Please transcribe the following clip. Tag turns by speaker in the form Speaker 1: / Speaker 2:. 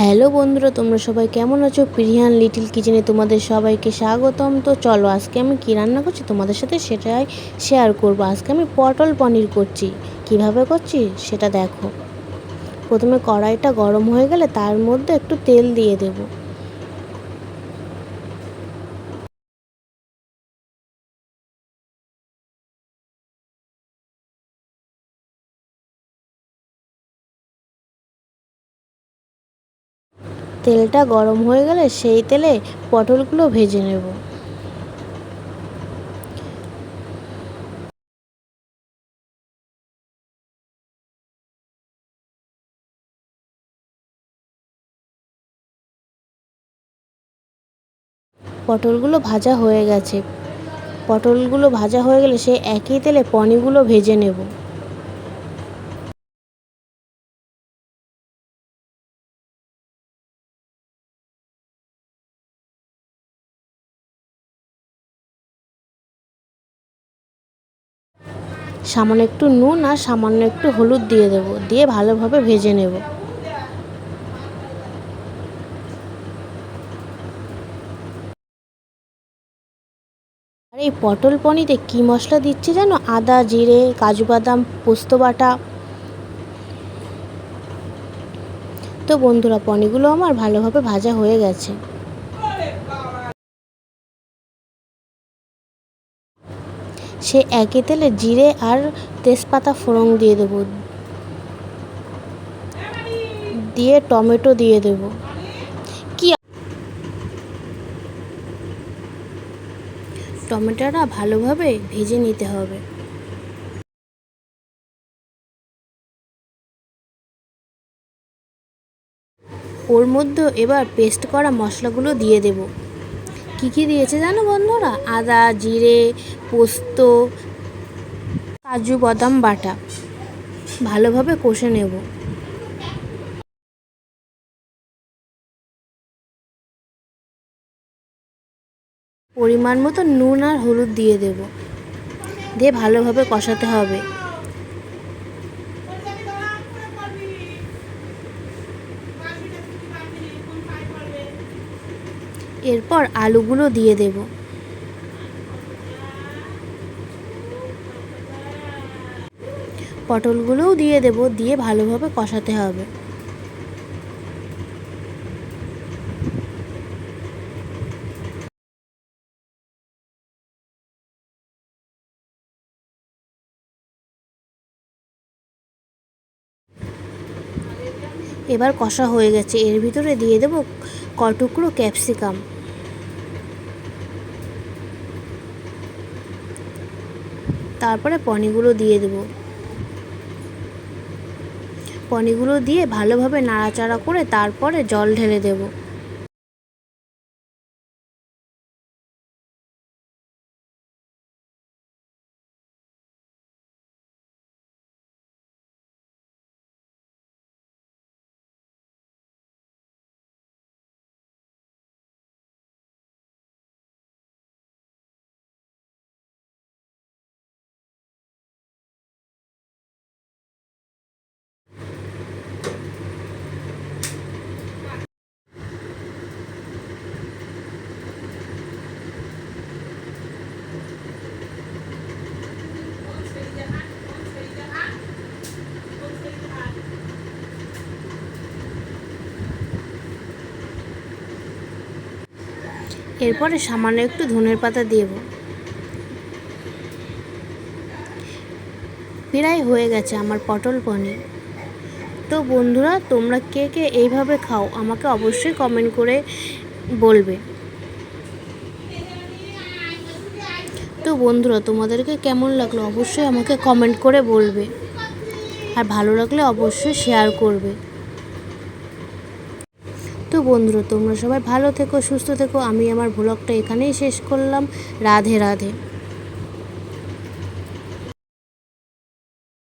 Speaker 1: Hello বন্ধুরা, তোমরা সবাই কেমন আছো? প্রিয়ান লিটিল কিচেনে তোমাদের সবাইকে স্বাগতম। তো চলো, আজকে আমি কী রান্না করছি তোমাদের সাথে সেটাই শেয়ার করব। আজকে আমি পটল পনির করছি। কীভাবে করছি সেটা দেখো। প্রথমে কড়াইটা গরম হয়ে গেলে তার মধ্যে একটু তেল দিয়ে দেবো। তেলটা গরম হয়ে গেলে সেই তেলে পটলগুলো ভেজে নেব। পটলগুলো ভাজা হয়ে গেছে। পটলগুলো ভাজা হয়ে গেলে সেই একই তেলে পনিরগুলো ভেজে নেব। সামান্য একটু নুন আর সামান্য একটু হলুদ দিয়ে দেবো। দিয়ে ভালোভাবে ভেজে নেব। আর এই পটল পনিরে কী মশলা দিচ্ছি জানো? আদা, জিরে, কাজু বাদাম, পোস্ত বাটা। তো বন্ধুরা, পনিরগুলো আমার ভালোভাবে ভাজা হয়ে গেছে। সে একই তেলে জিরে আর তেজপাতা ফোড়ন দিয়ে দেব। দিয়ে টমেটো দিয়ে দেব। কি টমেটোটা ভালোভাবে ভেজে নিতে হবে। ওর মধ্যে এবার পেস্ট করা মশলাগুলো দিয়ে দেব। কি কি দিয়েছে জানো বন্ধুরা? আদা, জিরে, পোস্ত, কাজু বাদাম বাটা। ভালোভাবে কষে নেব। পরিমাণ মতো নুন আর হলুদ দিয়ে দেব। দিয়ে ভালোভাবে কষাতে হবে। এরপর আলুগুলো দিয়ে দেব। পটলগুলোও দিয়ে দেব, দিয়ে ভালোভাবে কষাতে হবে। এবার কষা হয়ে গেছে। এর ভিতরে দিয়ে দেব কটুকরো ক্যাপসিকাম। তারপরে পনিগুলো দিয়ে দেব। পনিগুলো দিয়ে ভালোভাবে নাড়াচাড়া করে তারপরে জল ঢেলে দেবো। এরপরে সামান্য একটু ধনের পাতা দেব। প্রায় হয়ে গেছে আমার পটল পনির। তো বন্ধুরা, তোমরা কে কে এইভাবে খাও আমাকে অবশ্যই কমেন্ট করে বলবে। তো বন্ধুরা, তোমাদেরকে কেমন লাগল অবশ্যই আমাকে কমেন্ট করে বলবে। আর ভালো লাগলে অবশ্যই শেয়ার করবে। তো বন্ধুরা, তোমরা সবাই ভালো থেকো, সুস্থ থেকো। আমি আমার ভ্লগটা এখানেই শেষ করলাম। রাধে রাধে।